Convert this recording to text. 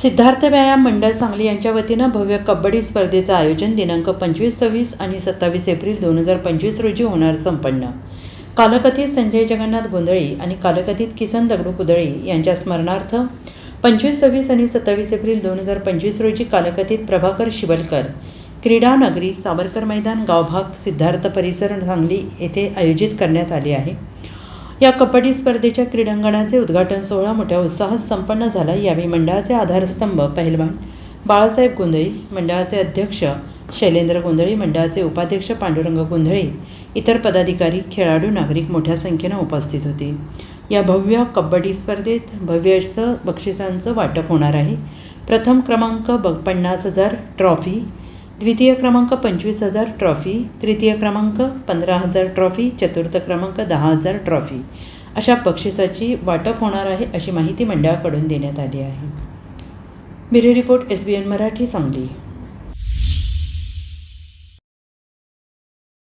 सिद्धार्थ व्यायाम मंडळ सांगली यांच्या वतीनं भव्य कबड्डी स्पर्धेचं आयोजन दिनांक पंचवीस सव्वीस आणि सत्तावीस एप्रिल दोन हजार पंचवीस रोजी होणार संपन्न. कालकथित संजय जगन्नाथ गोंधळी आणि कालकथित किसन दगडू कुदळी यांच्या स्मरणार्थ पंचवीस सव्वीस आणि सत्तावीस एप्रिल दोन हजार पंचवीस रोजी कालकथित प्रभाकर शिवलकर क्रीडा नगरी सावरकर मैदान गावभाग सिद्धार्थ परिसर सांगली येथे आयोजित करण्यात आले आहे. या कबड्डी स्पर्धेच्या क्रीडांगणाचे उद्घाटन सोहळा मोठ्या उत्साहात संपन्न झाला. यावेळी मंडळाचे आधारस्तंभ पहिलवान बाळासाहेब गोंधळी मंडळाचे अध्यक्ष शैलेंद्र गोंधळी मंडळाचे उपाध्यक्ष पांडुरंग गोंधळे इतर पदाधिकारी खेळाडू नागरिक मोठ्या संख्येनं उपस्थित होते. या भव्य कबड्डी स्पर्धेत भव्यचं बक्षिसांचं वाटप होणार आहे. प्रथम क्रमांक ब पन्नास हजार ट्रॉफी द्वितीय क्रमांक पंचवीस हजार ट्रॉफी तृतीय क्रमांक पंधरा हजार ट्रॉफी चतुर्थ क्रमांक दहा हजार ट्रॉफी. अशा बक्षिसाची वाटप होणार आहे अशी माहिती मंडळाकडून देण्यात आली आहे. Bureau report S B N Marathi Sangli.